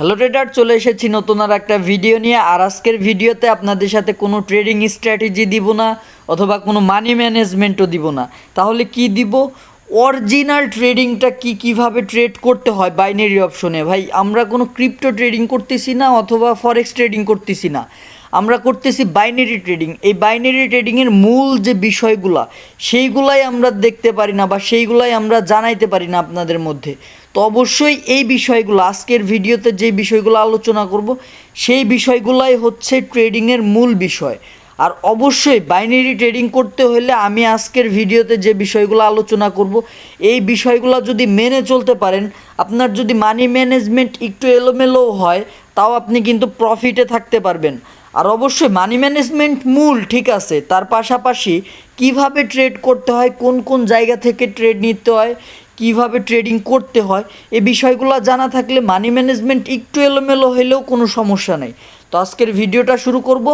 Hello tedder চলে এসেছি নতুন আর একটা ভিডিও নিয়ে। আর আজকের ভিডিওতে আপনাদের সাথে কোনো ট্রেডিং স্ট্র্যাটেজি দিব না, অথবা কোনো মানি ম্যানেজমেন্টও দিব না। তাহলে কি দিব? অরিজিনাল ট্রেডিংটা কি কীভাবে ট্রেড করতে হয় বাইনারি অপশনে ভাই, আমরা কোনো ক্রিপ্টো ট্রেডিং করতেছি না, অথবা ফরেক্স ট্রেডিং করতেছি না। আমরা করতেছি বাইনারি ট্রেডিং এই বাইনারি ট্রেডিংয়ের মূল যে বিষয়গুলা, সেইগুলাই আমরা দেখতে পারি না বা সেইগুলাই আমরা জানাইতে পারি না আপনাদের মধ্যে। তো অবশ্যই এই বিষয়গুলো, আজকের ভিডিওতে যে বিষয়গুলো আলোচনা করব, সেই বিষয়গুলাই হচ্ছে ট্রেডিংয়ের মূল বিষয়। আর অবশ্যই বাইনারি ট্রেডিং করতে হলে আমি আজকের ভিডিওতে যে বিষয়গুলো আলোচনা করব, এই বিষয়গুলো যদি মেনে চলতে পারেন, আপনার যদি মানি ম্যানেজমেন্ট একটু এলোমেলো হয়, তাও আপনি কিন্তু প্রফিটে থাকতে পারবেন। আর অবশ্যই মানি ম্যানেজমেন্ট মূল ঠিক আছে। তার পাশাপাশি কীভাবে ট্রেড করতে হয়, কোন কোন জায়গা থেকে ট্রেড নিতে হয়, কীভাবে ট্রেডিং করতে হয়, এ বিষয়গুলো জানা থাকলে মানি ম্যানেজমেন্ট একটু এলোমেলো হলেও কোনো সমস্যা নেই। তো আজকের ভিডিওটা শুরু করব।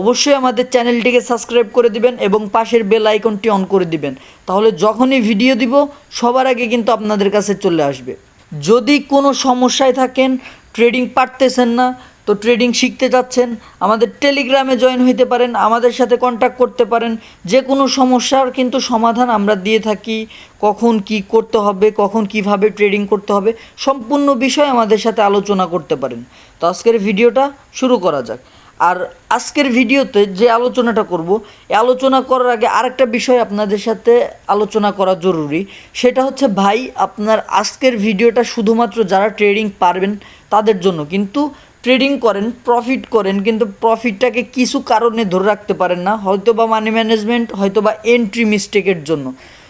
অবশ্যই আমাদের চ্যানেলটিকে সাবস্ক্রাইব করে দিবেন এবং পাশের বেল আইকনটি অন করে দিবেন। তাহলে যখনই ভিডিও দিব, সবার আগে কিন্তু আপনাদের কাছে চলে আসবে। যদি কোনো সমস্যায় থাকেন ট্রেডিং পারতেছেন না তো ট্রেডিং শিখতে যাচ্ছেন, আমাদের টেলিগ্রামে জয়েন হইতে পারেন, আমাদের সাথে কন্ট্যাক্ট করতে পারেন যে কোনো সমস্যার কিন্তু সমাধান আমরা দিয়ে থাকি, কখন কি করতে হবে, কখন কীভাবে ট্রেডিং করতে হবে, সম্পূর্ণ বিষয় আমাদের সাথে আলোচনা করতে পারেন। তো আজকের ভিডিওটা শুরু করা যাক। আর আজকের ভিডিওতে যে আলোচনাটা করব, এই আলোচনা করার আগে আরেকটা বিষয় আপনাদের সাথে আলোচনা করা জরুরি, সেটা হচ্ছে ভাই, আপনার আজকের ভিডিওটা শুধুমাত্র যারা ট্রেডিং পারবেন, তাদের জন্য। কিন্তু ট্রেডিং করেন প্রফিট করেন, কিন্তু প্রফিটটাকে কিছু কারণে ধরে রাখতে পারেন না হয়তো বা মানি ম্যানেজমেন্ট হয়তো বা এন্ট্রি মিস্টেকের জন্য।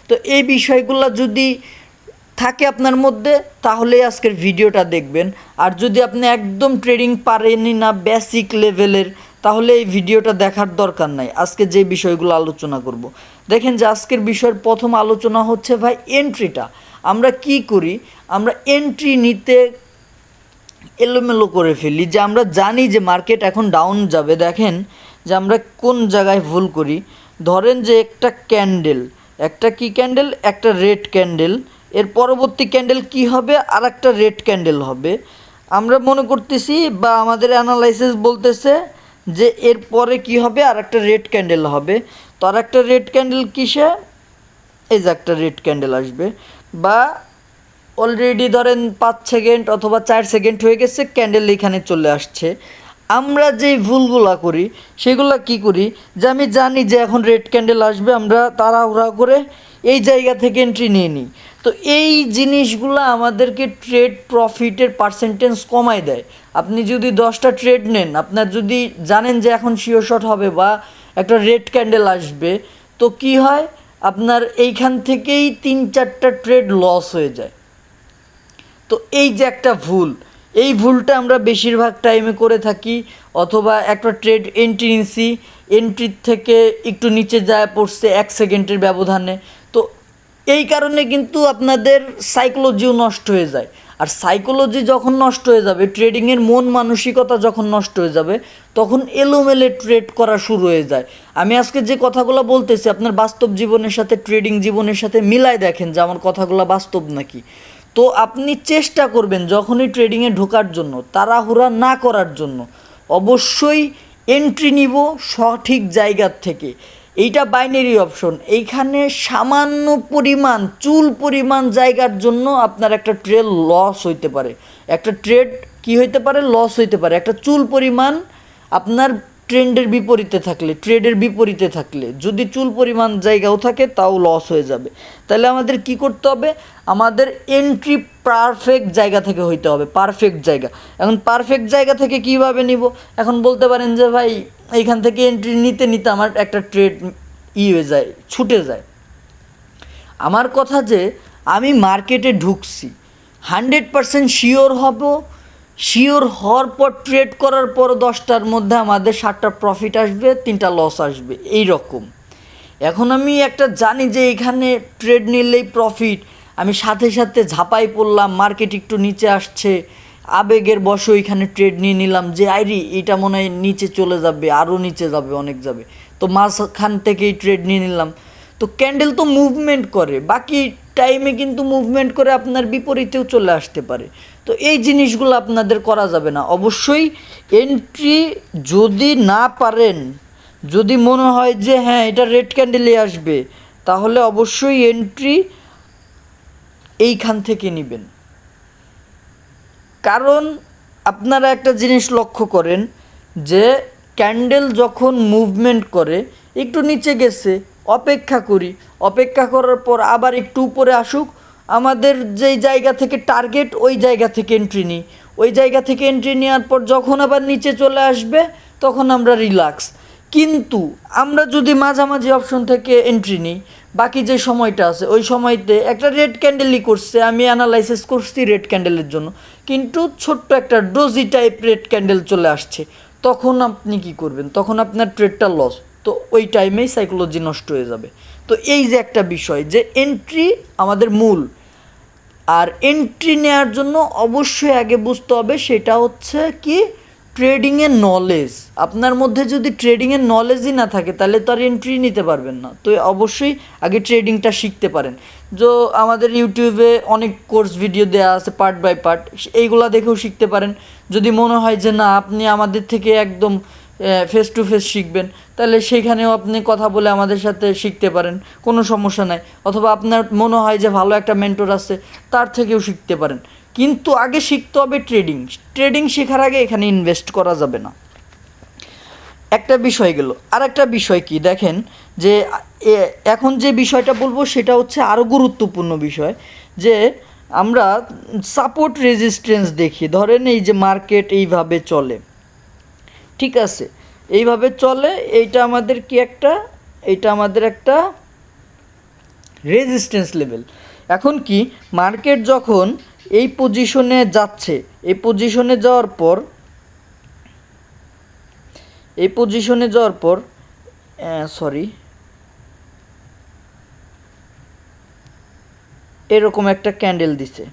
তো এই বিষয়গুলো যদি থাকে আপনার মধ্যে তাহলে আজকের ভিডিওটা দেখবেন। আর যদি আপনি একদম ট্রেডিং পারেনই না বেসিক লেভেলের তাহলে এই ভিডিওটা দেখার দরকার নাই। আজকে যে বিষয়গুলো আলোচনা করব। দেখেন যে আজকের বিষয়ের প্রথম আলোচনা হচ্ছে, ভাই এন্ট্রিটা আমরা কি করি? আমরা এন্ট্রি নিতে এলোমেলো করে ফেলি যে আমরা জানি যে মার্কেট এখন ডাউন যাবে। দেখেন যে আমরা কোন জায়গায় ভুল করি। ধরেন যে একটা ক্যান্ডেল একটা কি ক্যান্ডেল একটা রেড ক্যান্ডেল এর পরবর্তী ক্যান্ডেল কি হবে? আর একটা রেড ক্যান্ডেল হবে। আমরা মনে করতেছি বা আমাদের অ্যানালাইসিস বলতেছে যে এর পরে কি হবে? আর একটা রেড ক্যান্ডেল হবে। তো আর একটা রেড ক্যান্ডেল কিসে? এই যে একটা রেড ক্যান্ডেল আসবে। বা অলরেডি ধরেন পাঁচ সেকেন্ড অথবা চার সেকেন্ড হয়ে গেছে ক্যান্ডেল এখানে চলে আসছে। আমরা যে ভুলগুলা করি, সেগুলো কি করি? যে আমি জানি যে এখন রেড ক্যান্ডেল আসবে, আমরা তাড়াহুড়া করে এই জায়গা থেকে এন্ট্রি নিয়ে নিই। তো এই জিনিসগুলো আমাদেরকে ট্রেড প্রফিটের পার্সেন্টেজ কমায় দেয়। আপনি যদি দশটা ট্রেড নেন, আপনার যদি জানেন যে এখন শিওর শট হবে বা একটা রেড ক্যান্ডেল আসবে, তো কি হয়? আপনার এইখান থেকেই তিন চারটা ট্রেড লস হয়ে যায়। তো এই যে একটা ভুল, এই ভুলটা আমরা বেশিরভাগ টাইমে করে থাকি, অথবা একটা ট্রেড এন্ট্রি নিছি এন্ট্রির থেকে একটু নিচে যায়, পড়ছে এক সেকেন্ডের ব্যবধানে। তো এই কারণে কিন্তু আপনাদের সাইকোলজিও নষ্ট হয়ে যায়। আর সাইকোলজি যখন নষ্ট হয়ে যাবে ট্রেডিংয়ের মন মানসিকতা যখন নষ্ট হয়ে যাবে, তখন এলোমেলে ট্রেড করা শুরু হয়ে যায়। আমি আজকে যে কথাগুলো বলতেছি, আপনার বাস্তব জীবনের সাথে ট্রেডিং জীবনের সাথে মিলাই দেখেন যে আমার কথাগুলো বাস্তব নাকি। তো আপনি চেষ্টা করবেন যখনই ট্রেডিংয়ে ঢোকার জন্য, তাড়াহুড়া না করার জন্য, অবশ্যই এন্ট্রি নিব সঠিক জায়গার থেকে। এইটা বাইনারি অপশন এইখানে সামান্য পরিমাণ, চুল পরিমাণ জায়গার জন্য আপনার একটা ট্রেড লস হইতে পারে। একটা ট্রেড কি হইতে পারে? লস হইতে পারে। একটা চুল পরিমাণ আপনার ট্রেন্ডের বিপরীতে থাকলে, ট্রেডের বিপরীতে থাকলে, যদি চুল পরিমাণ জায়গাও থাকে, তাও লস হয়ে যাবে। তাহলে আমাদের কি করতে হবে? আমাদের এন্ট্রি পারফেক্ট জায়গা থেকে হইতে হবে পারফেক্ট জায়গা। এখন পারফেক্ট জায়গা থেকে কীভাবে নিব? এখন বলতে পারেন যে, ভাই, এইখান থেকে এন্ট্রি নিতে নিতে আমার একটা ট্রেড ই হয়ে যায়, ছুটে যায়। আমার কথা যে, আমি মার্কেটে ঢুকছি হান্ড্রেড পারসেন্ট শিওর হব শিওর হওয়ার পর ট্রেড করার পর দশটার মধ্যে আমাদের সাতটা প্রফিট আসবে, তিনটা লস আসবে এই রকম এখন আমি একটা জানি যে এখানে ট্রেড নিলেই প্রফিট আমি সাথে সাথে ঝাঁপাই পড়লাম মার্কেট একটু নিচে আসছে। আবেগের বসে ওইখানে ট্রেড নিয়ে নিলাম যে, আইরি, এটা মনে হয় নিচে চলে যাবে আরও নিচে যাবে, অনেক যাবে। তো মাঝখান থেকেই ট্রেড নিয়ে নিলাম। তো ক্যান্ডেল তো মুভমেন্ট করে, বাকি টাইমে কিন্তু মুভমেন্ট করে আপনার বিপরীতেও চলে আসতে পারে। তো এই জিনিসগুলো আপনাদের করা যাবে না। অবশ্যই এন্ট্রি যদি না পারেন, যদি মনে হয় যে হ্যাঁ এটা রেড ক্যান্ডেলে আসবে, তাহলে অবশ্যই এন্ট্রি এইখান থেকে নেবেন। কারণ আপনারা একটা জিনিস লক্ষ্য করেন যে ক্যান্ডেল যখন মুভমেন্ট করে, একটু নিচে গেছে, অপেক্ষা করি, অপেক্ষা করার পর আবার একটু উপরে আসুক আমাদের যেই জায়গা থেকে টার্গেট ওই জায়গা থেকে এন্ট্রি নিই। ওই জায়গা থেকে এন্ট্রি নেওয়ার পর যখন আবার নিচে চলে আসবে, তখন আমরা রিল্যাক্স কিন্তু আমরা যদি মাঝামাঝি অপশন থেকে এন্ট্রি নিই, বাকি যে সময়টা আছে, ওই সময়তে একটা রেড ক্যান্ডেলই করছে, আমি অ্যানালাইসিস করছি রেড ক্যান্ডেলের জন্য। কিন্তু ছোট্ট একটা ডোজি টাইপ রেড ক্যান্ডেল চলে আসছে। তখন আপনি কি করবেন? তখন আপনার ট্রেডটা লস তো ওই টাইমেই সাইকোলজি নষ্ট হয়ে যাবে। তো এই যে একটা বিষয় যে এন্ট্রি আমাদের মূল। আর এন্ট্রি নেওয়ার জন্য অবশ্যই আগে বুঝতে হবে সেটা হচ্ছে কি ট্রেডিংয়ের নলেজ আপনার মধ্যে যদি ট্রেডিংয়ের নলেজই না থাকে, তাহলে তো আর এন্ট্রি নিতে পারবেন না। তো অবশ্যই আগে ট্রেডিংটা শিখতে পারেন। যে আমাদের ইউটিউবে অনেক কোর্স ভিডিও দেওয়া আছে পার্ট বাই পার্ট এইগুলা দেখেও শিখতে পারেন। যদি মনে হয় যে না, আপনি আমাদের থেকে একদম ফেস টু ফেস শিখবেন। তাহলে সেইখানেও আপনি কথা বলে আমাদের সাথে শিখতে পারেন, কোনো সমস্যা নাই। অথবা আপনার মনে হয় যে ভালো একটা মেন্টর আছে, তার থেকেও শিখতে পারেন। কিন্তু আগে শিখতে হবে ট্রেডিং ট্রেডিং শেখার আগে এখানে ইনভেস্ট করা যাবে না। একটা বিষয় গেল। আর একটা বিষয় কি? দেখেন যে এখন যে বিষয়টা বলব সেটা হচ্ছে আরও গুরুত্বপূর্ণ বিষয় যে, আমরা সাপোর্ট রেজিস্ট্যান্স দেখি। ধরেন এই যে মার্কেট এইভাবে চলে। ঠিক আছে। এইভাবে চলে, এইটা আমাদের কি একটা? এইটা আমাদের একটা রেজিস্ট্যান্স লেভেল এখন কি মার্কেট যখন এই পজিশনে যাচ্ছে, এই পজিশনে যাওয়ার পর, এই পজিশনে যাওয়ার পর সরি এরকম একটা ক্যান্ডেল দিছে।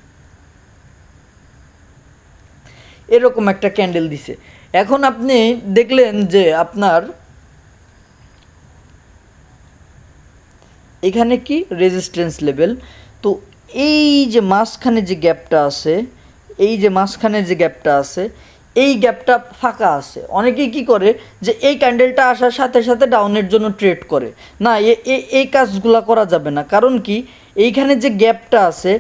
এরকম একটা ক্যান্ডেল দিছে। এখন আপনি দেখলেন যে আপনার এখানে কি? রেজিস্ট্যান্স লেভেল তো এই যে মাঝখানে যে গ্যাপটা আছে, এই যে মাঝখানে যে গ্যাপটা আছে, এই গ্যাপটা ফাঁকা আছে। অনেকেই কি করে যে এই ক্যান্ডেলটা আসার সাথে সাথে ডাউনের জন্য ট্রেড করে। না এই কাজগুলো করা যাবে না। কারণ কি? এইখানে যে গ্যাপটা আছে,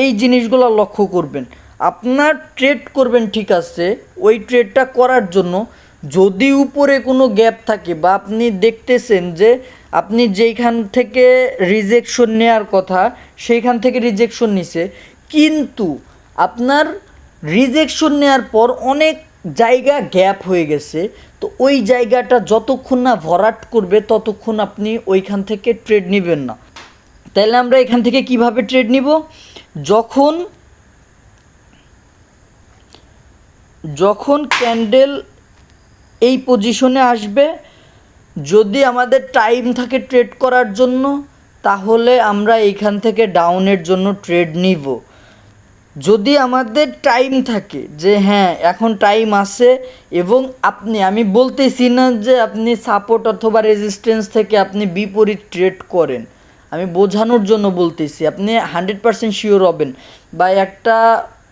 এই জিনিসগুলো লক্ষ্য করবেন। আপনার ট্রেড করবেন, ঠিক আছে, ওই ট্রেডটা করার জন্য যদি উপরে কোনো গ্যাপ থাকে বা আপনি দেখতেছেন যে আপনি যেইখান থেকে রিজেকশন নেওয়ার কথা, সেইখান থেকে রিজেকশন নিছে, কিন্তু আপনার রিজেকশন নেওয়ার পর অনেক জায়গা গ্যাপ হয়ে গেছে, তো ওই জায়গাটা যতক্ষণ না ভরাট করবে, ততক্ষণ আপনি ওইখান থেকে ট্রেড নেবেন না। তাহলে আমরা এখান থেকে কীভাবে ট্রেড নিব? যখন যখন ক্যান্ডেল এই পজিশনে আসবে, যদি আমাদের টাইম থাকে ট্রেড করার জন্য, তাহলে আমরা এইখান থেকে ডাউনের জন্য ট্রেড নিব। যদি আমাদের টাইম থাকে যে হ্যাঁ এখন টাইম আছে এবং আপনি, আমি বলতেছি না যে আপনি সাপোর্ট অথবা রেজিস্ট্যান্স থেকে আপনি বিপরীত ট্রেড করেন। আমি বোঝানোর জন্য বলতেছি, আপনি হান্ড্রেড পারসেন্ট শিওর হবেন। বা একটা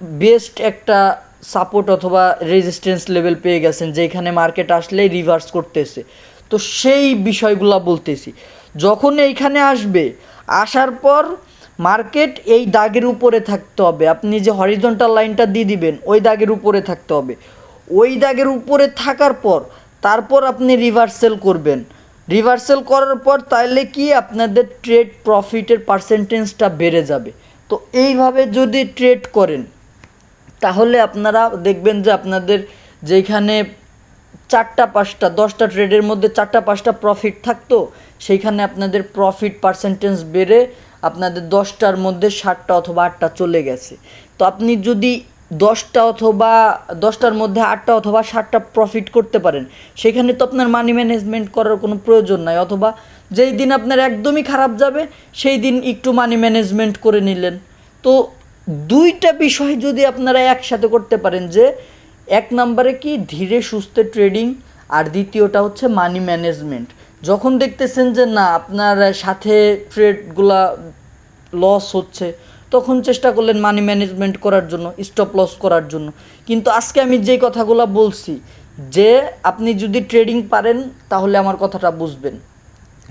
বেস্ট একটা সাপোর্ট অথবা রেজিস্ট্যান্স লেভেল পেয়ে গেছেন, যেখানে মার্কেট আসলেই রিভার্স করতেছে। তো সেই বিষয়গুলো বলতেছি। যখন এইখানে আসবে, আসার পর মার্কেট এই দাগের উপরে থাকতে হবে। আপনি যে হরিজন্টাল লাইনটা দিয়ে দিবেন, ওই দাগের উপরে থাকতে হবে। ওই দাগের উপরে থাকার পর, তারপর আপনি রিভার্সেল করবেন। রিভার্সেল করার পর তাহলে কি আপনাদের ট্রেড প্রফিটের পার্সেন্টেজটা বেড়ে যাবে। তো এইভাবে যদি ট্রেড করেন তাহলে আপনারা দেখবেন যে আপনাদের যেখানে চারটা পাঁচটা, দশটা ট্রেডের মধ্যে চারটা পাঁচটা প্রফিট থাকতো, সেইখানে আপনাদের প্রফিট পার্সেন্টেজ বেড়ে আপনাদের দশটার মধ্যে সাতটা অথবা আটটা চলে গেছে। তো আপনি যদি দশটা অথবা, দশটার মধ্যে আটটা অথবা সাতটা প্রফিট করতে পারেন, সেখানে তো আপনার মানি ম্যানেজমেন্ট করার কোনো প্রয়োজন নাই, অথবা যেই দিন আপনার একদমই খারাপ যাবে, সেই দিন একটু মানি ম্যানেজমেন্ট করে নিলেন। তো দুইটা বিষয় যদি আপনারা একসাথে করতে পারেন যে, এক নম্বরে কি ধীরে সুস্থে ট্রেডিং, আর দ্বিতীয়টা হচ্ছে মানি ম্যানেজমেন্ট। যখন দেখতেছেন যে না, আপনার সাথে ট্রেডগুলা লস হচ্ছে, তখন চেষ্টা করলেন মানি ম্যানেজমেন্ট করার জন্য, স্টপ লস করার জন্য। কিন্তু আজকে আমি যেই কথাগুলো বলছি, যে আপনি যদি ট্রেডিং পারেন, তাহলে আমার কথাটা বুঝবেন।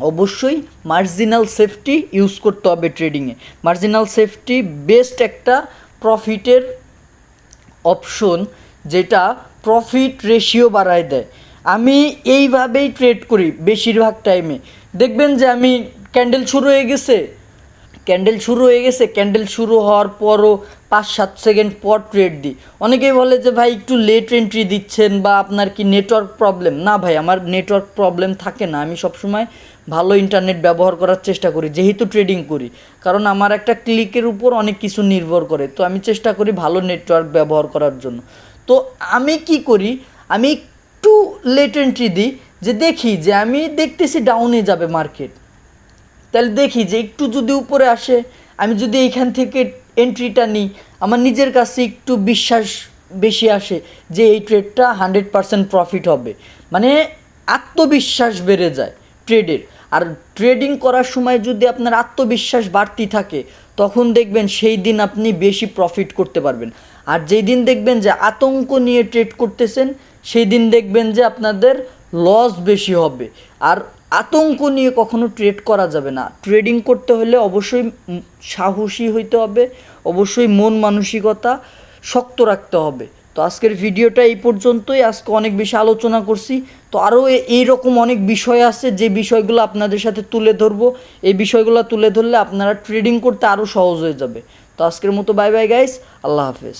অবশ্যই মার্জিনাল সেফটি ইউজ করতে হবে ট্রেডিংয়ে মার্জিনাল সেফটি বেস্ট একটা প্রফিটের অপশন যেটা প্রফিট রেশিও বাড়ায় দেয়। আমি এইভাবেই ট্রেড করি বেশিরভাগ টাইমে দেখবেন যে আমি ক্যান্ডেল শুরু হয়ে গেছে। ক্যান্ডেল শুরু হয়ে গেছে ক্যান্ডেল শুরু হওয়ার পরও পাঁচ, সাত সেকেন্ড পর ট্রেড দিই। অনেকেই বলে যে, ভাই, একটু লেট এন্ট্রি দিচ্ছেন বা আপনার কি নেটওয়ার্ক প্রবলেম না ভাই, আমার নেটওয়ার্ক প্রবলেম থাকে না। আমি সবসময় ভালো ইন্টারনেট ব্যবহার করার চেষ্টা করি, যেহেতু ট্রেডিং করি। কারণ আমার একটা ক্লিকের উপর অনেক কিছু নির্ভর করে, তো আমি চেষ্টা করি ভালো নেটওয়ার্ক ব্যবহার করার জন্য। তো আমি কি করি, আমি একটু লেট এন্ট্রি দিই, যে দেখি যে আমি দেখতেছি ডাউনে যাবে মার্কেট তাহলে দেখি যে একটু যদি উপরে আসে, আমি যদি এইখান থেকে এন্ট্রিটা নিই, আমার নিজের কাছে একটু বিশ্বাস বেশি আসে যে এই ট্রেডটা হান্ড্রেড পারসেন্ট প্রফিট হবে। মানে আত্মবিশ্বাস বেড়ে যায়। ট্রেডের আর ট্রেডিং করার সময় যদি আপনার আত্মবিশ্বাস বাড়তি থাকে, তখন দেখবেন সেই দিন আপনি বেশি প্রফিট করতে পারবেন। আর যেই দিন দেখবেন যে আতঙ্ক নিয়ে ট্রেড করতেছেন, সেই দিন দেখবেন যে আপনাদের লস বেশি হবে। আর আতঙ্ক নিয়ে কখনো ট্রেড করা যাবে না। ট্রেডিং করতে হলে অবশ্যই সাহসী হইতে হবে, অবশ্যই মন মানসিকতা শক্ত রাখতে হবে। তো আজকের ভিডিওটা এই পর্যন্তই। আজকে অনেক বেশি আলোচনা করছি। তো আরও এইরকম অনেক বিষয় আছে, যে বিষয়গুলো আপনাদের সাথে তুলে ধরবো। এই বিষয়গুলো তুলে ধরলে আপনারা ট্রেডিং করতে আরও সহজ হয়ে যাবে। তো আজকের মতো বাই বাই গাইস আল্লাহ হাফেজ।